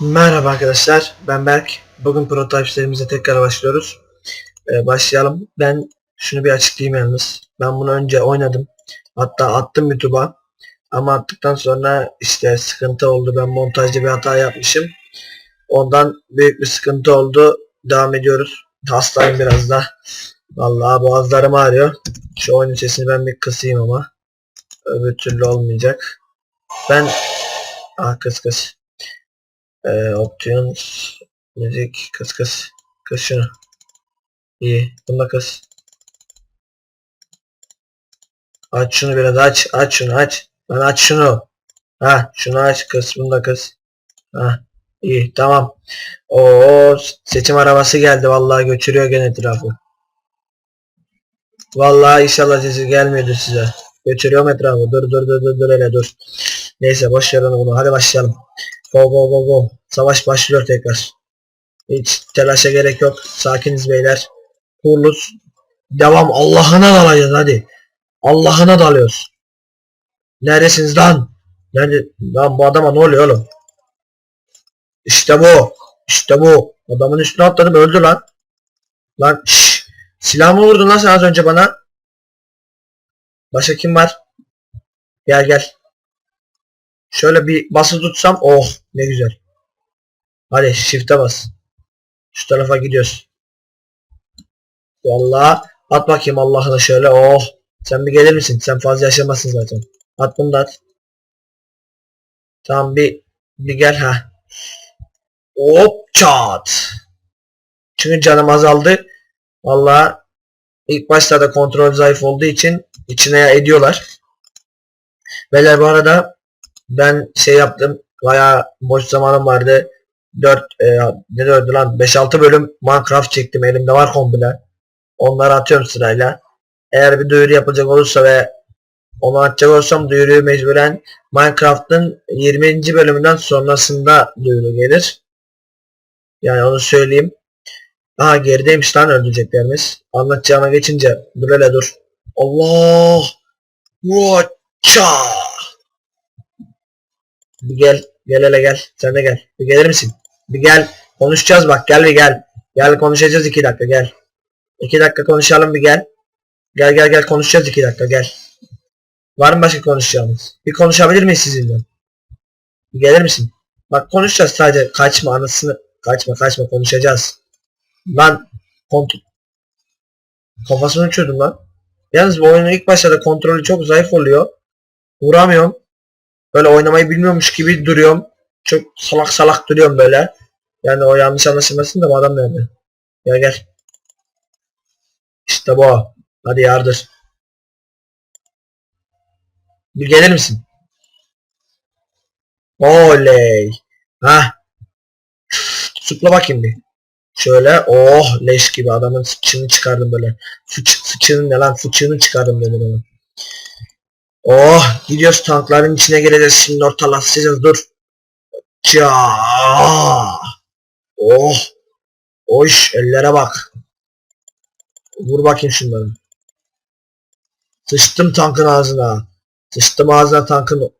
Merhaba arkadaşlar, ben Berk. Bugün prototype'lerimize tekrar başlıyoruz. Ee, başlayalım. Ben şunu bir açıklayayım yalnız. Ben bunu önce oynadım. Hatta attım YouTube'a. Ama attıktan sonra işte sıkıntı oldu. Ben montajda bir hata yapmışım. Ondan büyük bir sıkıntı oldu. Devam ediyoruz. Hastayım biraz da. Vallahi boğazlarım ağrıyor. Şu oyunun sesini ben bir kısayım ama. Öbür türlü olmayacak. Ben... Ah kıs kıs. Ee, options müzik kıs kıs kıs şunu. İyi bunda kıs aç şunu biraz aç aç şunu aç. Lan aç şunu. Ha şunu aç kıs bunda kıs ha iyi tamam. O seçim arabası geldi. Vallahi götürüyor gene etrafı. Vallahi inşallah sesi gelmiyordur size. Götürüyorum etrafı. Dur dur dur dur dur hele dur. Neyse boş ver onu bunu. Hadi başlayalım Go go go go. Savaş başlıyor tekrar. Hiç telaşa gerek yok. Sakiniz beyler. Kurluz. Devam. Allah'ına dalacağız hadi. Allah'ına dalıyoruz. Neredesiniz lan? Nerede? Lan bu adama ne oluyor oğlum? İşte bu. İşte bu. Adamın üstüne atladım öldü lan. Lan şşş. Silahımı vurdun lan sen az önce bana. Başka kim var? Gel gel. Şöyle bir bası tutsam oh ne güzel. Hadi shift'e bas. Şu tarafa gidiyoruz. Vallahi at bakayım Allah'ına şöyle oh. Sen bir gelir misin? Sen fazla yaşamazsın zaten. At bunu da at. Tamam bir bir gel ha. Hop çat. Çünkü canım azaldı. Vallahi ilk başlarda kontrol zayıf olduğu için içine ediyorlar. Beyler bu arada ben şey yaptım. Bayağı boş zamanım vardı. 4 e, ne dördü lan 5-6 bölüm Minecraft çektim. Elimde var komple. Onları atıyorum sırayla. Eğer bir duyuru yapacak olursa ve onu atacak olursam duyuruyu mecburen Minecraft'ın 20. bölümünden sonrasında duyuru gelir. Yani onu söyleyeyim. Aha gerideymiş lan öldüreceklerimiz. Anlatacağıma geçince dur hele dur. Allah! Vaça! Bir gel. Gel hele gel. Sen de gel. Bir gelir misin? Bir gel. Konuşacağız bak. Gel bir gel. Gel konuşacağız iki dakika gel. İki dakika konuşalım bir gel. Gel gel gel konuşacağız iki dakika gel. Var mı başka konuşacağımız? Bir konuşabilir miyiz sizinle? Bir gelir misin? Bak konuşacağız sadece. Kaçma anasını. Kaçma kaçma konuşacağız. Lan kontrol. Kafasını uçurdum lan. Yalnız bu oyunun ilk başlarda kontrolü çok zayıf oluyor. Vuramıyorum. Böyle oynamayı bilmiyormuş gibi duruyorum. Çok salak salak duruyorum böyle. Yani o yanlış anlaşılmasın da bu adam nerede? Gel gel. İşte bu. Hadi yardır. Bir gelir misin? Oley. Ha. Supla bakayım bir. Şöyle oh leş gibi adamın fıçını çıkardım böyle. Fıç, fıçını ne lan fıçını çıkardım dedim onu. Oh gidiyoruz tankların içine gireceğiz şimdi ortalaşacağız dur. Ça. Oh. Oş ellere bak. Vur bakayım şunları. Sıçtım tankın ağzına. Sıçtım ağzına tankın.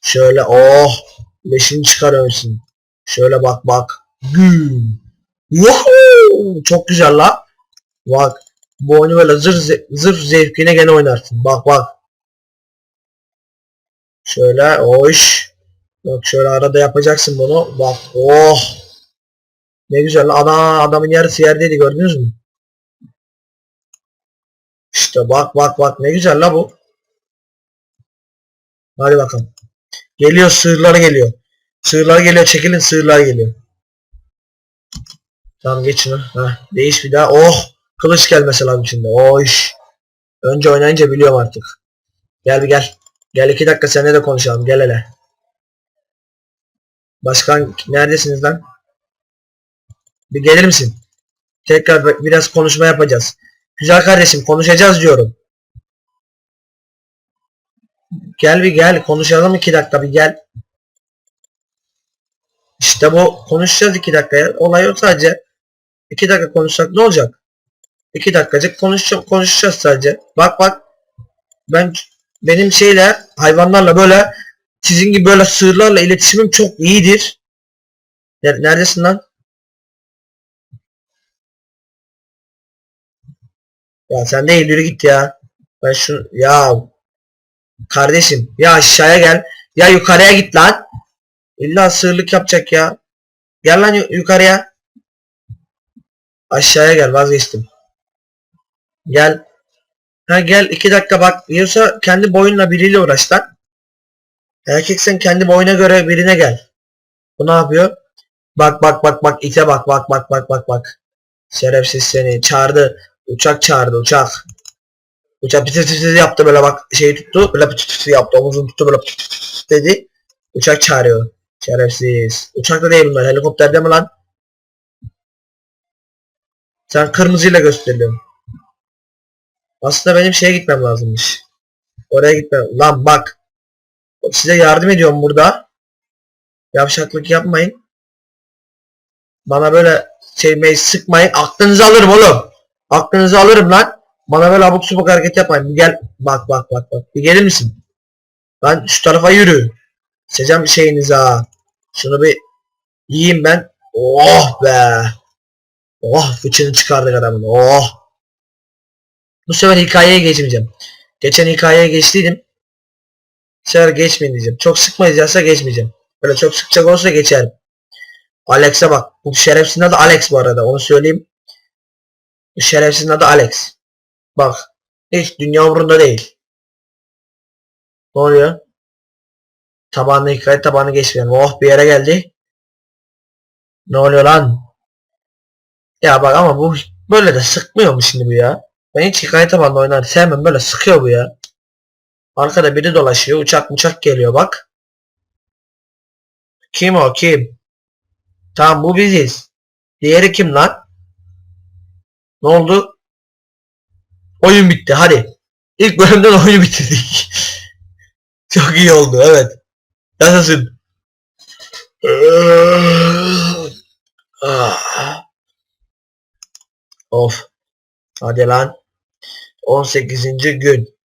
Şöyle oh. Leşini çıkarıyorsun. Şöyle bak bak. Güm. Çok güzel la. Bak. Bu oyunu böyle zır, zır zevkine gene oynarsın. Bak bak. Şöyle hoş. Bak şöyle arada yapacaksın bunu. Bak oh. Ne güzel. Ana adamın yarısı yerdeydi gördünüz mü? İşte bak bak bak ne güzel la bu. Hadi bakalım. Geliyor sığırlar geliyor. Sığırlar geliyor çekilin sığırlar geliyor. Tamam geç şunu. Heh, değiş bir daha. Oh. Kılıç gelmesi lazım şimdi. O iş. Önce oynayınca biliyorum artık. Gel bir gel. Gel iki dakika seninle de konuşalım. Gel hele. Başkan neredesiniz lan? Bir gelir misin? Tekrar biraz konuşma yapacağız. Güzel kardeşim konuşacağız diyorum. Gel bir gel konuşalım iki dakika bir gel. İşte bu konuşacağız iki dakikaya. Olay yok sadece. İki dakika konuşsak ne olacak? İki dakikacık konuşacağım, konuşacağız sadece. Bak bak. Ben benim şeyle hayvanlarla böyle sizin gibi böyle sığırlarla iletişimim çok iyidir. Ner- Neredesin lan? Ya sen de yürü git ya. Ben şu ya kardeşim ya aşağıya gel. Ya yukarıya git lan. İlla sığırlık yapacak ya. Gel lan yu- yukarıya. Aşağıya gel vazgeçtim. Gel. Ha gel iki dakika bak. Yiyorsa kendi boyunla biriyle uğraş lan. Erkeksen kendi boyuna göre birine gel. Bu ne yapıyor? Bak bak bak bak ite bak bak bak bak bak bak. Şerefsiz seni çağırdı. Uçak çağırdı uçak. Uçak pıtı pıtı yaptı böyle bak şeyi tuttu. Böyle pıtı pıtı yaptı. Omuzunu tuttu böyle pıtı pıtı dedi. Uçak çağırıyor. Şerefsiz. Uçakta değil bunlar. Helikopterde mi lan? Sen kırmızıyla gösteriyorsun. Aslında benim şeye gitmem lazımmış. Oraya gitmem. Lan bak. Size yardım ediyorum burada. Yavşaklık yapmayın. Bana böyle mey sıkmayın. Aklınızı alırım oğlum. Aklınızı alırım lan. Bana böyle abuk subuk hareket yapmayın. Bir gel. Bak bak bak bak. Bir gelir misin? Lan şu tarafa yürü. Seçeceğim şeyinizi ha. Şunu bir yiyeyim ben. Oh be. Oh fıçını çıkardık adamın. Oh. Bu sefer hikayeye geçmeyeceğim. Geçen hikayeye geçtiydim. Bu sefer geçmeyin diyeceğim. Çok sıkmayacaksa geçmeyeceğim. Böyle çok sıkacak olursa geçerim. Alex'e bak. Bu şerefsizin adı Alex bu arada. Onu söyleyeyim. Bu şerefsizin adı Alex. Bak. Hiç dünya umurunda değil. Ne oluyor? Tabağını hikaye tabağını geçmeyelim. Oh bir yere geldi. Ne oluyor lan? Ya bak ama bu böyle de sıkmıyor mu şimdi bu ya? Ben hiç hikaye tabanlı oynar sevmem böyle sıkıyor bu ya. Arkada biri dolaşıyor. Uçak uçak geliyor bak. Kim o kim? Tamam bu biziz. Diğeri kim lan? Ne oldu? Oyun bitti hadi. İlk bölümden oyunu bitirdik. Çok iyi oldu evet. Yaşasın. Ah. of. Hadi lan. 18. gün.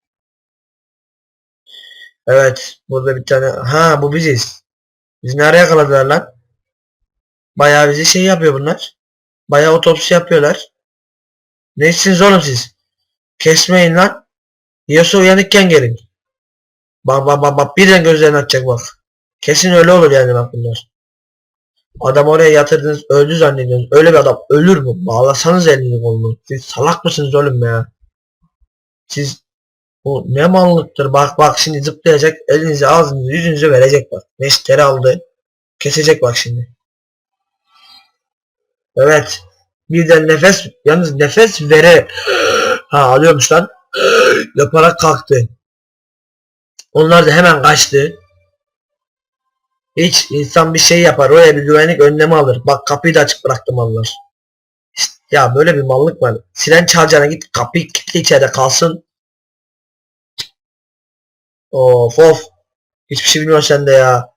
Evet. Burada bir tane. Ha bu biziz. Biz nereye yakaladılar lan? Bayağı bizi şey yapıyor bunlar. Bayağı otopsi yapıyorlar. Ne içsiniz oğlum siz? Kesmeyin lan. Yiyorsa uyanıkken gelin. Bak bak bak bak birden gözlerini açacak bak. Kesin öyle olur yani bak bunlar. Adam oraya yatırdınız öldü zannediyorsunuz. Öyle bir adam ölür mü? Bağlasanız elini kolunu. Siz salak mısınız oğlum ya? Siz bu ne mallıktır bak bak şimdi zıplayacak elinizi ağzınızı yüzünüzü verecek bak. Neşteri aldı. Kesecek bak şimdi. Evet. Birden nefes yalnız nefes vere ha alıyormuş lan yaparak kalktı. Onlar da hemen kaçtı. Hiç insan bir şey yapar. Oraya bir güvenlik önlemi alır. Bak kapıyı da açık bıraktım onlar. İşte ya böyle bir mallık var. Siren çalacağına git kapıyı kilitli içeride kalsın. Of of. Hiçbir şey bilmiyorsun sen de ya.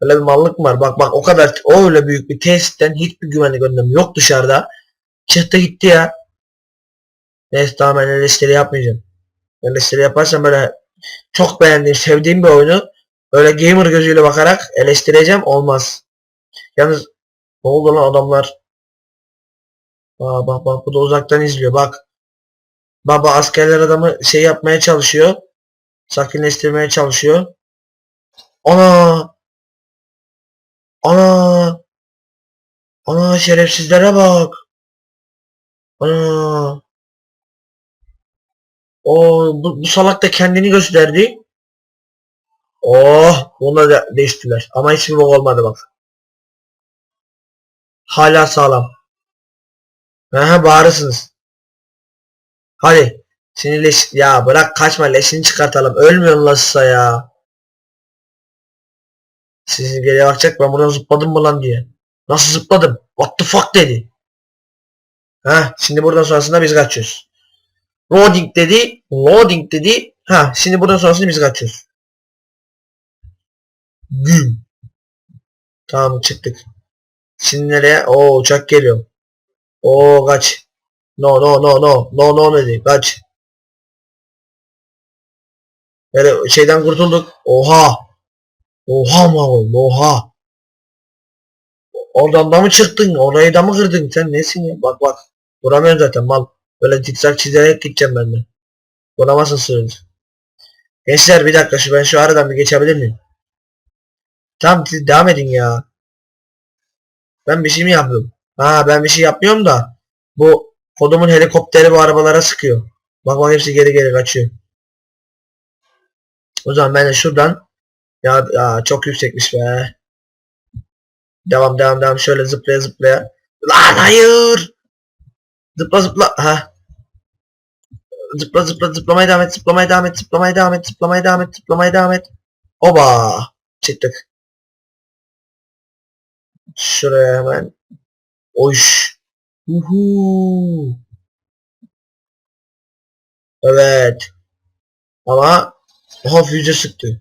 Böyle bir mallık mı var? Bak bak o kadar o öyle büyük bir tesisten hiçbir güvenlik önlemi yok dışarıda. Çıktı gitti ya. Neyse tamam ben eleştiri yapmayacağım. Eleştiri yaparsam böyle çok beğendiğim, sevdiğim bir oyunu öyle gamer gözüyle bakarak eleştireceğim olmaz. Yalnız ne oldu lan adamlar? Aa, bak bak bu da uzaktan izliyor bak. Baba askerler adamı şey yapmaya çalışıyor. Sakinleştirmeye çalışıyor. Ana! Ana! Ana şerefsizlere bak. Ana! O bu, bu salak da kendini gösterdi. Oh, bunu da değiştiler. Ama hiçbir bok olmadı bak. Hala sağlam. Aha bağırırsınız. Hadi. Şimdi leş... Ya bırak kaçma leşini çıkartalım. Ölmüyorsun lasısa ya. Sizin geriye bakacak ben buradan zıpladım mı lan diye. Nasıl zıpladım? What the fuck dedi. Ha şimdi buradan sonrasında biz kaçıyoruz. Loading dedi. Loading dedi. Ha şimdi buradan sonrasında biz kaçıyoruz. Gün. Tamam çıktık. Şimdi nereye? Oo uçak geliyor. Oo kaç. No no no no. No no dedi. Kaç. Böyle şeyden kurtulduk. Oha. Oha mı oğlum oha. Oradan da mı çıktın? Orayı da mı kırdın? Sen nesin ya? Bak bak. Vuramıyorsun zaten mal. Böyle zikzak çizerek gideceğim ben de. Vuramazsın sığırdı. Gençler bir dakika şu ben şu aradan bir geçebilir miyim? Tamam siz devam edin ya. Ben bir şey mi yapıyorum? Ha ben bir şey yapmıyorum da. Bu kodumun helikopteri bu arabalara sıkıyor. Bak bak hepsi geri geri kaçıyor. O zaman ben de şuradan ya, ya çok yüksekmiş be. Devam devam devam şöyle zıplaya zıplaya. Lan hayır. Zıpla zıpla. Ha. Zıpla zıpla zıplamaya devam et. Zıplamaya devam et. Zıplamaya devam et. Zıplamaya devam et. Zıplamaya devam et. Oba. Çıktık. Şuraya hemen. Oş. Uhu. Evet. Ama Aha füze sıktı.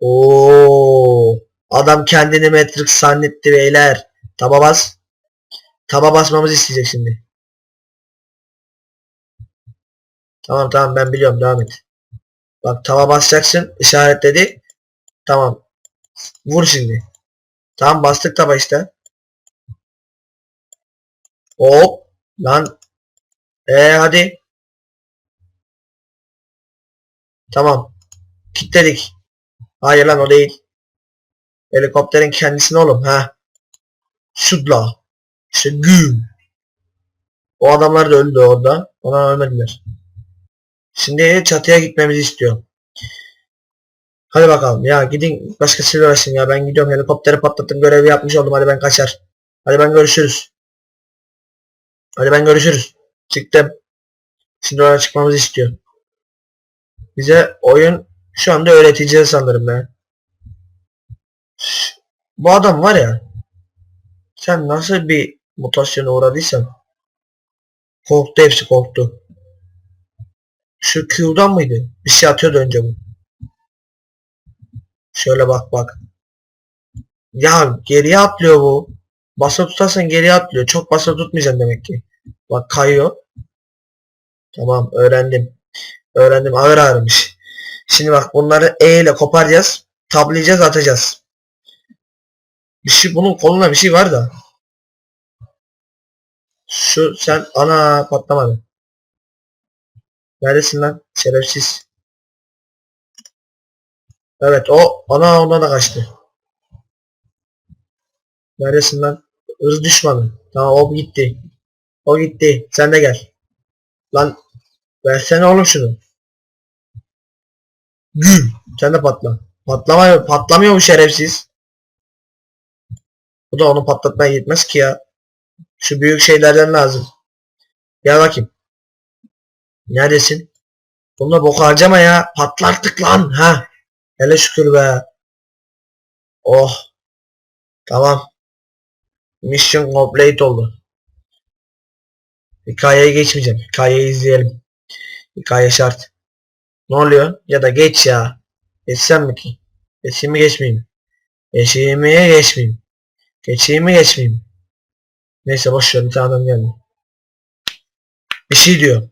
Oo. Adam kendini Matrix zannetti beyler. Taba bas. Taba basmamızı isteyecek şimdi. Tamam tamam ben biliyorum devam et. Bak taba basacaksın işaretledi. Tamam. Vur şimdi. Tamam bastık taba işte. Hop. Lan. Ee hadi. Tamam. Kilitledik. Hayır lan o değil. Helikopterin kendisini oğlum ha. Şutla. İşte güm. O adamlar da öldü orada. Ona ölmediler. Şimdi çatıya gitmemizi istiyor. Hadi bakalım ya gidin başkasıyla uğraşın ya ben gidiyorum helikopteri patlattım görevi yapmış oldum hadi ben kaçar. Hadi ben görüşürüz. Hadi ben görüşürüz. Çıktım. Şimdi oraya çıkmamızı istiyor. Bize oyun şu anda öğreteceğiz sanırım ben. Bu adam var ya. Sen nasıl bir mutasyona uğradıysan. Korktu hepsi korktu. Şu Q'dan mıydı? Bir şey atıyordu önce bu. Şöyle bak bak. Ya geriye atlıyor bu. Basa tutarsan geriye atlıyor. Çok basa tutmayacaksın demek ki. Bak kayıyor. Tamam öğrendim. Öğrendim ağır ağırmış. Şimdi bak bunları E ile koparacağız. Tablayacağız atacağız. Bir şey bunun koluna bir şey var da. Şu sen ana patlamadı. Neredesin lan? Şerefsiz. Evet o ana ona da kaçtı. Neredesin lan? Hız düşmanı. Tamam o gitti. O gitti. Sen de gel. Lan versene oğlum şunu. Güm. Sen de patla. Patlamıyor, patlamıyor bu şerefsiz. Bu da onu patlatmaya yetmez ki ya. Şu büyük şeylerden lazım. Gel bakayım. Neredesin? Bununla bok harcama ya. Patlattık lan. Ha. Hele şükür be. Oh. Tamam. Mission complete oldu. Hikayeye geçmeyeceğim. Hikayeyi izleyelim. Hikaye şart. Ne oluyor? Ya da geç ya. Geçsem mi ki? Geçeyim mi geçmeyeyim? Geçeyim mi geçmeyeyim? Geçeyim mi geçmeyeyim? Neyse boş ver bir tane adam geldi. Bir şey diyor.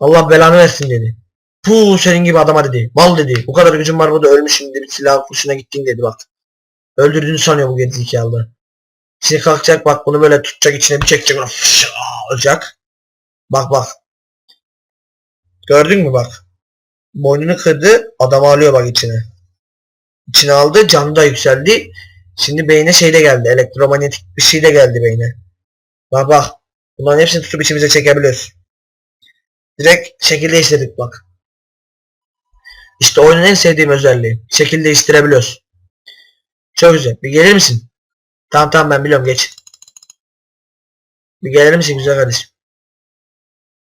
Allah belanı versin dedi. Puh senin gibi adama dedi. Mal dedi. Bu kadar gücüm var burada ölmüşüm dedi. Silah kurşuna gittin dedi bak. Öldürdüğünü sanıyor bu gerizekalı. Şimdi kalkacak bak bunu böyle tutacak içine bir çekecek. Olacak. Bak bak. Gördün mü bak. Boynunu kırdı. Adamı alıyor bak içine. İçine aldı. Canı da yükseldi. Şimdi beyne şey de geldi. Elektromanyetik bir şey de geldi beyne. Bak bak. Bunların hepsini tutup içimize çekebiliyoruz. Direkt şekil değiştirdik bak. İşte oyunun en sevdiğim özelliği. Şekil değiştirebiliyoruz. Çok güzel. Bir gelir misin? Tamam tamam ben biliyorum geç. Bir gelir misin güzel kardeşim?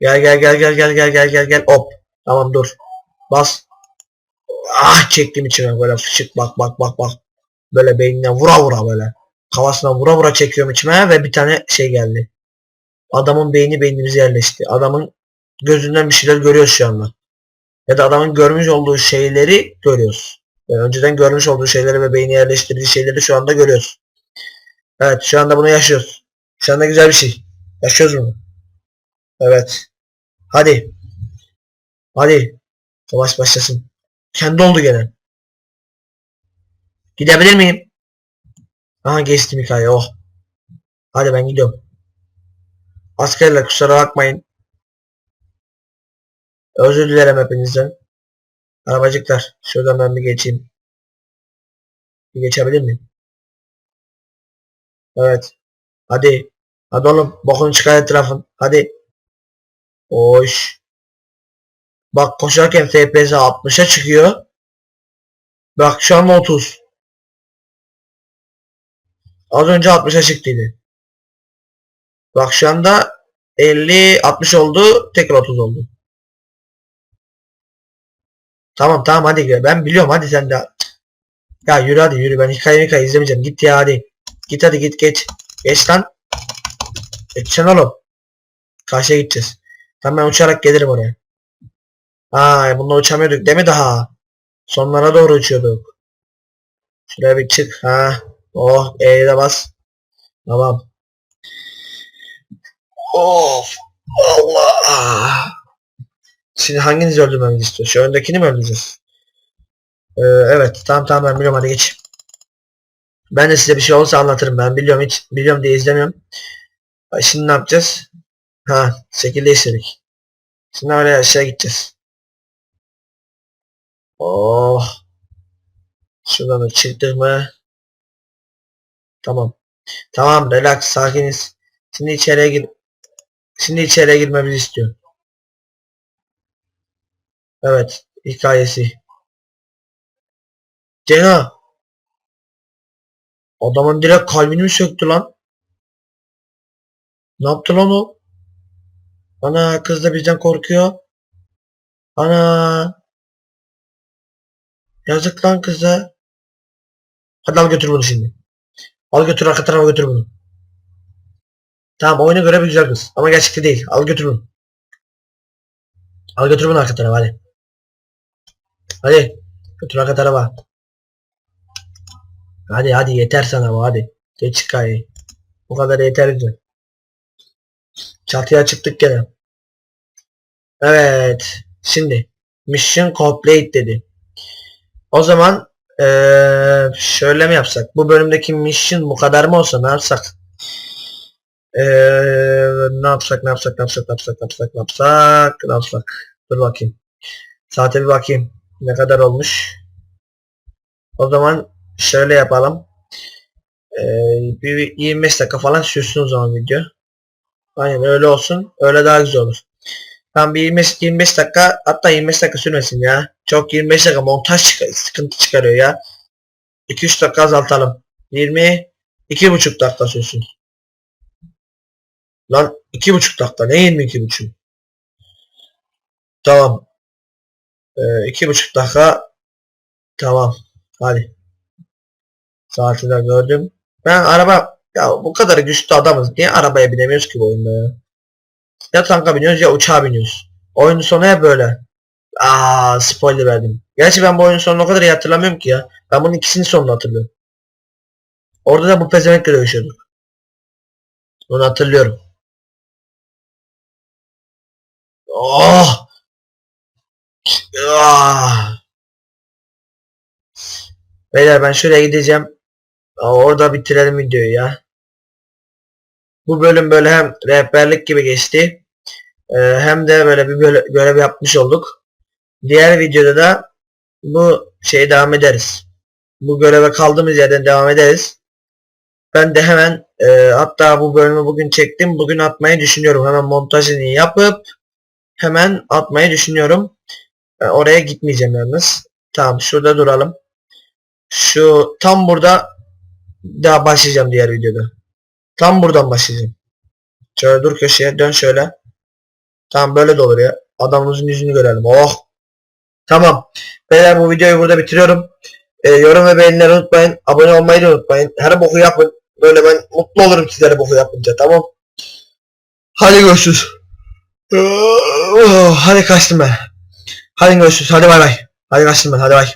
Gel gel gel gel gel gel gel gel gel hop. Tamam dur. Bas. Ah çektim içime böyle fışık bak bak bak bak. Böyle beynine vura vura böyle. Kafasına vura vura çekiyorum içime ve bir tane şey geldi. Adamın beyni beynimize yerleşti. Adamın gözünden bir şeyler görüyoruz şu anda. Ya da adamın görmüş olduğu şeyleri görüyoruz. Yani önceden görmüş olduğu şeyleri ve beyni yerleştirdiği şeyleri şu anda görüyoruz. Evet şu anda bunu yaşıyoruz. Şu anda güzel bir şey. Yaşıyoruz bunu. Evet. Hadi. Hadi. Savaş başlasın. Kendi oldu gene. Gidebilir miyim? Aha geçtim hikaye oh. Hadi ben gidiyorum. Askerler kusura bakmayın. Özür dilerim hepinizden. Arabacıklar şuradan ben bir geçeyim. Bir geçebilir miyim? Evet. Hadi. Hadi oğlum. Bokunu çıkar etrafın. Hadi. Hoş. Bak koşarken FPS 60'a çıkıyor. Bak şu an 30. Az önce 60'a çıktıydı. Bak şu anda 50 60 oldu. Tekrar 30 oldu. Tamam tamam hadi. Ben biliyorum hadi sen de. Ya yürü hadi yürü. Ben hikaye hikaye izlemeyeceğim. Git ya hadi. Git hadi git geç. Geç lan. Geçsen oğlum. Karşıya gideceğiz. Tamam ben uçarak gelirim oraya. Aa bununla uçamıyorduk değil mi daha? Sonlara doğru uçuyorduk. Şuraya bir çık. Ha. Oh E'ye de bas. Tamam. Of. Allah. Şimdi hanginizi öldürmemizi istiyor? Şu öndekini mi öldüreceğiz? Ee, evet. Tamam tamam ben biliyorum hadi geç. Ben de size bir şey olursa anlatırım. Ben biliyorum hiç biliyorum diye izlemiyorum. Şimdi ne yapacağız? Ha, şekil değiştirdik. Şimdi oraya aşağı gideceğiz. Oh. Şuradan da çıktık mı? Tamam. Tamam, relax, sakiniz. Şimdi içeriye gir. Şimdi içeriye girmemizi istiyor. Evet, hikayesi. Cena. Adamın direkt kalbini mi söktü lan? Ne yaptı lan o? Ana kız da bizden korkuyor. Ana. Yazık lan kıza. Hadi al götür bunu şimdi. Al götür arka tarafa götür bunu. Tamam oyuna göre bir güzel kız. Ama gerçekte değil. Al götür bunu. Al götür bunu arka tarafa hadi. Hadi. Götür arka tarafa. Hadi hadi yeter sana bu hadi. Geç hikayeyi. Bu kadar yeter bize. Çatıya çıktık gene. Evet. Şimdi. Mission complete dedi. O zaman eee, şöyle mi yapsak? Bu bölümdeki mission bu kadar mı olsa ne yapsak? Eee, ne yapsak ne yapsak ne yapsak ne yapsak ne yapsak ne yapsak ne yapsak? Dur bakayım. Saate bir bakayım. Ne kadar olmuş? O zaman şöyle yapalım. Eee, bir 25 dakika falan sürsün o zaman video. Aynen öyle olsun. Öyle daha güzel olur. Tam bir 25, 25 dakika hatta 25 dakika sürmesin ya. Çok 25 dakika montaj çıkar, sıkıntı çıkarıyor ya. 2-3 dakika azaltalım. 20 2,5 dakika sürsün. Lan 2,5 dakika ne 22,5? Tamam. Ee, 2,5 dakika tamam. Hadi. Saati de gördüm. Ben araba ya bu kadar güçlü adamız. Niye arabaya binemiyoruz ki bu oyunda ya? Ya tanka biniyoruz ya uçağa biniyoruz. Oyunun sonu hep böyle. Aa spoiler verdim. Gerçi ben bu oyunun sonunu o kadar iyi hatırlamıyorum ki ya. Ben bunun ikisinin sonunu hatırlıyorum. Orada da bu pezemekle dövüşüyorduk. Onu hatırlıyorum. Oh! Ah! Beyler ben şuraya gideceğim. Orada bitirelim videoyu ya. Bu bölüm böyle hem rehberlik gibi geçti. Ee, hem de böyle bir görev yapmış olduk. Diğer videoda da bu şeye devam ederiz. Bu göreve kaldığımız yerden devam ederiz. Ben de hemen e, hatta bu bölümü bugün çektim. Bugün atmayı düşünüyorum. Hemen montajını yapıp hemen atmayı düşünüyorum. E, oraya gitmeyeceğim yalnız. Tamam şurada duralım. Şu tam burada daha başlayacağım diğer videoda. Tam buradan başlayacağım. Şöyle dur köşeye dön şöyle. Tamam böyle de olur ya. Adamımızın yüzünü görelim. Oh. Tamam. Beyler bu videoyu burada bitiriyorum. Ee, yorum ve beğenileri unutmayın. Abone olmayı da unutmayın. Her boku yapın. Böyle ben mutlu olurum sizlere boku yapınca. Tamam. Hadi görüşürüz. Oh, hadi kaçtım ben. Hadi görüşürüz. Hadi bay bay. Hadi kaçtım ben. Hadi bay.